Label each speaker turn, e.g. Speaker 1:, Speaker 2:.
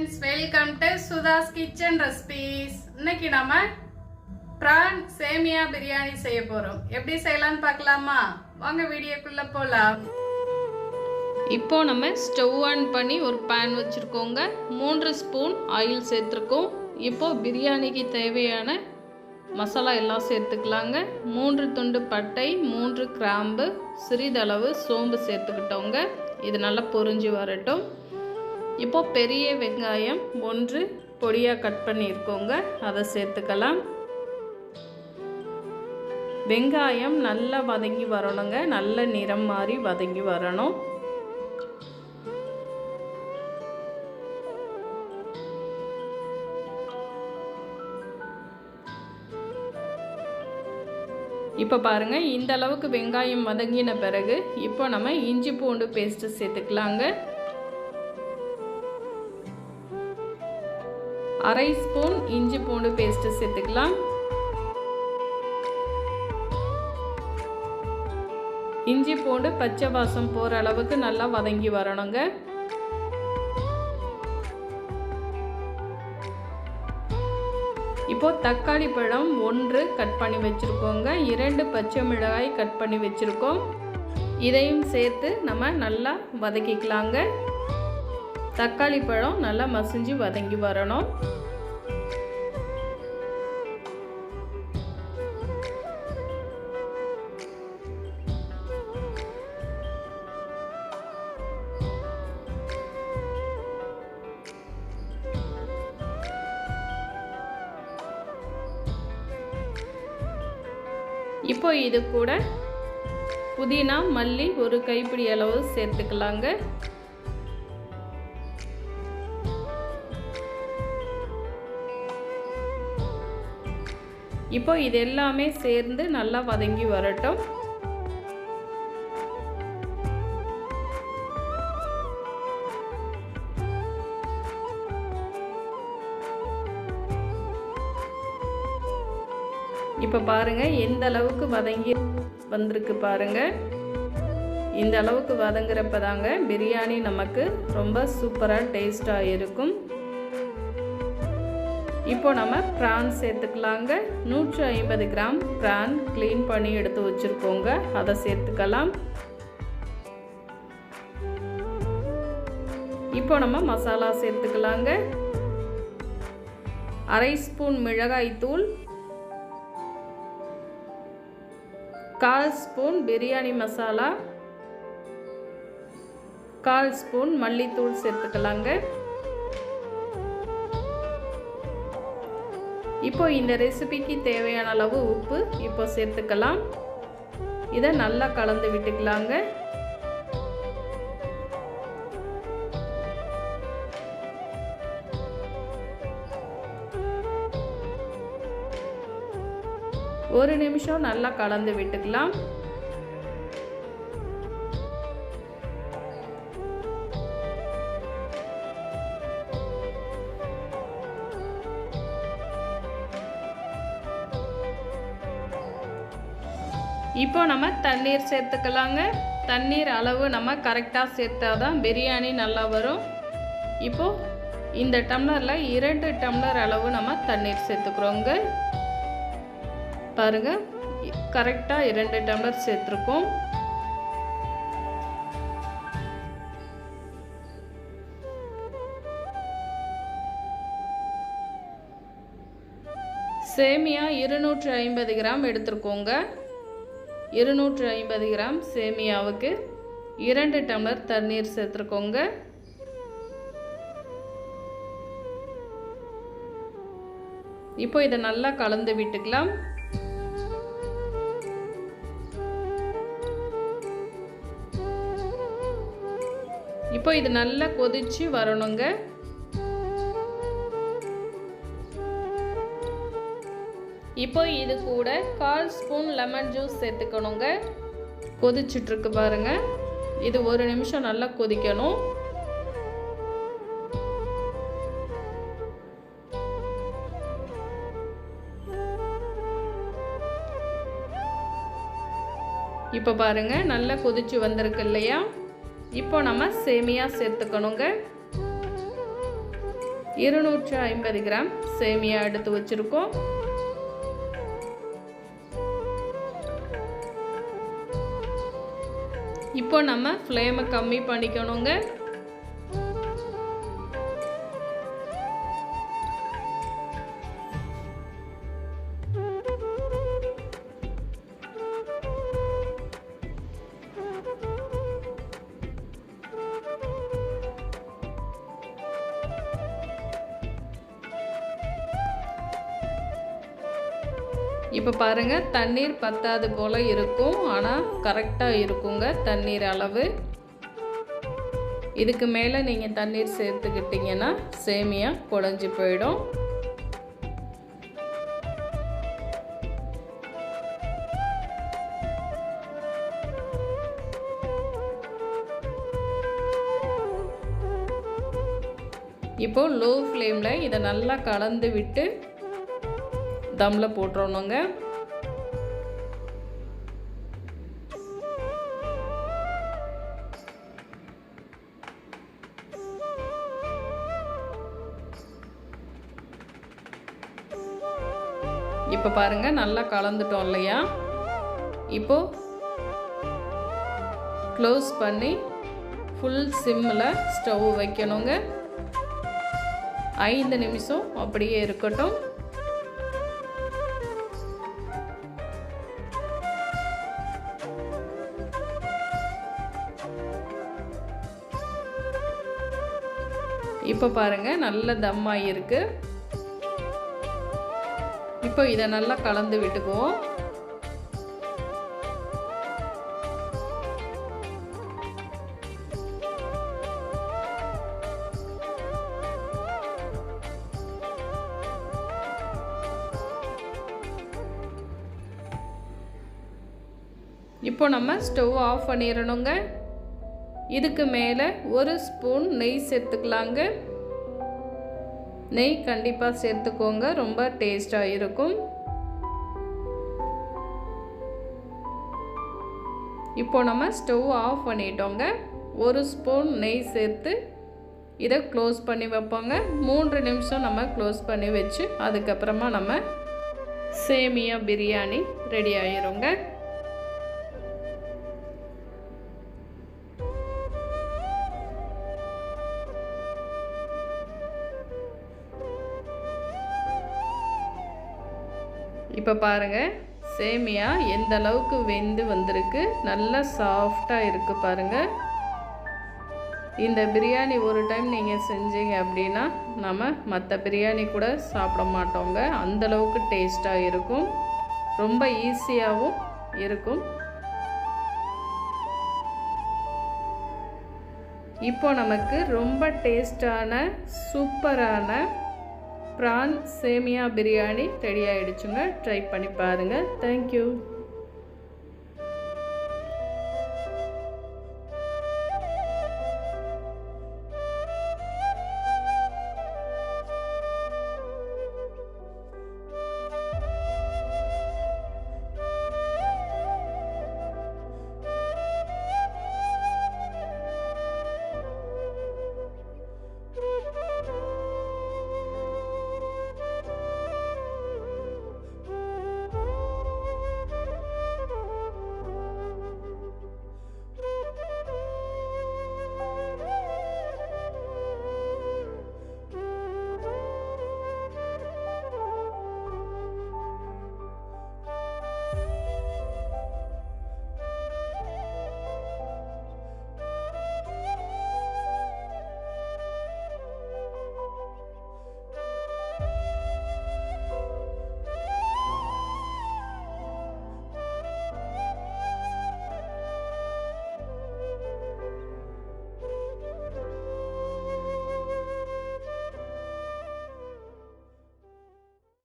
Speaker 1: Friends welcome to Sudha's kitchen recipes இன்னைக்கு நம்ம பிரான் சேமியா பிரியாணி செய்ய போறோம். எப்படி செய்யலாம்னு பார்க்கலாமா? வாங்க வீடியோக்குள்ள போலாம். இப்போ நம்ம ஸ்டவ் ஆன் பண்ணி ஒரு பேன் வச்சுருக்கோங்க. மூன்று ஸ்பூன் ஆயில் சேர்த்துருக்கோம். இப்போ பிரியாணிக்கு தேவையான மசாலா எல்லாம் சேர்த்துக்கலாங்க. மூன்று துண்டு பட்டை மூன்று கிராம்பு சிறிதளவு சோம்பு சேர்த்துக்கிட்டோங்க. இது நல்லா பொறிஞ்சு வரட்டும். இப்போ பெரிய வெங்காயம் ஒன்று பொடியாக கட் பண்ணியிருக்கோங்க. அதை சேர்த்துக்கலாம். வெங்காயம் நல்லா வதங்கி வரணுங்க. நல்ல நிறம் மாதிரி வதங்கி வரணும். இப்போ பாருங்கள் இந்த அளவுக்கு வெங்காயம் வதங்கின பிறகு இப்போ நம்ம இஞ்சி பூண்டு பேஸ்ட்டு சேர்த்துக்கலாங்க. அரை ஸ்பூன் இஞ்சி பூண்டு பேஸ்ட்டு சேர்த்துக்கலாம். இஞ்சி பூண்டு பச்சை வாசம் போகிற அளவுக்கு நல்லா வதங்கி வரணுங்க. இப்போ தக்காளி பழம் ஒன்று கட் பண்ணி வச்சுருக்கோங்க. இரண்டு பச்சை மிளகாய் கட் பண்ணி வச்சுருக்கோம். இதையும் சேர்த்து நம்ம நல்லா வதக்கிக்கலாங்க. தக்காளி பழம் நல்லா மசிஞ்சு வதங்கி வரணும். இப்போ இது கூட புதினா மல்லி ஒரு கைப்பிடி அளவு சேர்த்துக்கலாங்க. இப்போ இது எல்லாமே சேர்ந்து நல்லா வதங்கி வரட்டும். இப்போ பாருங்கள் எந்த அளவுக்கு வதங்கி வந்திருக்கு பாருங்கள் இந்த அளவுக்கு வதங்குறப்ப தாங்க பிரியாணி நமக்கு ரொம்ப சூப்பராக டேஸ்ட்டாக இருக்கும். இப்போ நம்ம ப்ரான் சேர்த்துக்கலாங்க. நூற்றி ஐம்பது கிராம் ப்ரான் க்ளீன் பண்ணி எடுத்து வச்சுருக்கோங்க. அதை சேர்த்துக்கலாம். இப்போ நம்ம மசாலா சேர்த்துக்கலாங்க. அரை ஸ்பூன் மிளகாய் தூள் கால் ஸ்பூன் பிரியாணி மசாலா கால் ஸ்பூன் மல்லித்தூள் சேர்த்துக்கலாங்க. இப்போ இந்த ரெசிபிக்கு தேவையான அளவு உப்பு இப்போ சேர்த்துக்கலாம். இதை நல்லா கலந்து விட்டுக்கலாங்க. ஒரு நிமிஷம் நல்லா கலந்து விட்டுக்கலாம். இப்போ நம்ம தண்ணீர் சேர்த்துக்கலாங்க. தண்ணீர் அளவு நம்ம கரெக்டாக சேர்த்தா தான் பிரியாணி நல்லா வரும். இப்போது இந்த டம்ளரில் இரண்டு டம்ளர் அளவு நம்ம தண்ணீர் சேர்த்துக்கிறோங்க. பாருங்கள் கரெக்டாக இரண்டு டம்ளர் சேர்த்துருக்கோம். சேமியா இருநூற்றி ஐம்பது கிராம் எடுத்துருக்கோங்க. இருநூற்றி ஐம்பது கிராம் சேமியாவுக்கு இரண்டு டம்ளர் தண்ணீர் சேர்த்துருக்கோங்க. இப்போ இதை நல்லா கலந்து விட்டுக்கலாம். இப்போ இது நல்லா கொதிச்சு வரணுங்க. இப்போ இது கூட கால் ஸ்பூன் லெமன் ஜூஸ் சேர்த்துக்கணுங்க. கொதிச்சுட்ருக்கு பாருங்கள் இது ஒரு நிமிஷம் நல்லா கொதிக்கணும். இப்போ பாருங்கள் நல்லா கொதிச்சு வந்திருக்கு இல்லையா? இப்போ நம்ம சேமியா சேர்த்துக்கணுங்க. இருநூற்றி ஐம்பது கிராம் சேமியா எடுத்து வச்சுருக்கோம். இப்போ நம்ம ஃப்ளேமை கம்மி பண்ணிக்கணுங்க. இப்போ பாருங்கள் தண்ணீர் பத்தாது போல் இருக்கும். ஆனால் கரெக்டாக இருக்குங்க தண்ணீர் அளவு. இதுக்கு மேலே நீங்கள் தண்ணீர் சேர்த்துக்கிட்டிங்கன்னா சேமியா குழஞ்சி போயிடும். இப்போ லோ ஃப்ளேமில் இதை நல்லா கலந்து விட்டு தம்மில் போட்டுறணுங்க. இப்போ பாருங்கள் நல்லா கலந்துட்டோம் இல்லையா? இப்போ க்ளோஸ் பண்ணி ஃபுல் சிம்மில் ஸ்டவ் வைக்கணுங்க. ஐந்து நிமிஷம் அப்படியே இருக்கட்டும். இப்போ பாருங்கள் நல்ல தம் ஆகியிருக்கு இப்போ இதை நல்லா கலந்து விட்டுக்குவோம். இப்போ நம்ம ஸ்டவ் ஆஃப் பண்ணிடணுங்க இதுக்கு மேலே ஒரு ஸ்பூன் நெய் சேர்த்துக்கலாங்க. நெய் கண்டிப்பாக சேர்த்துக்கோங்க. ரொம்ப டேஸ்டாக இருக்கும். இப்போ நம்ம ஸ்டவ் ஆஃப் பண்ணிட்டோங்க. ஒரு ஸ்பூன் நெய் சேர்த்து இதை க்ளோஸ் பண்ணி வைப்போங்க. மூன்று நிமிஷம் நம்ம க்ளோஸ் பண்ணி வச்சு அதுக்கப்புறமா நம்ம சேமியா பிரியாணி ரெடி ஆயிருங்க. இப்போ பாருங்கள் சேமியா எந்த அளவுக்கு வெந்து வந்திருக்கு? நல்லா சாஃப்டாக இருக்குது பாருங்கள் இந்த பிரியாணி ஒரு டைம் நீங்கள் செஞ்சீங்க அப்படின்னா நம்ம மற்ற பிரியாணி கூட சாப்பிட மாட்டோங்க. அந்தளவுக்கு டேஸ்ட்டாக இருக்கும். ரொம்ப ஈஸியாகவும் இருக்கும். இப்போ நமக்கு ரொம்ப டேஸ்டான சூப்பரான ப்ரான் சேமியா பிரியாணி ரெடி ஆகிடுச்சுங்க ட்ரை பண்ணி பாருங்கள் தேங்க்யூ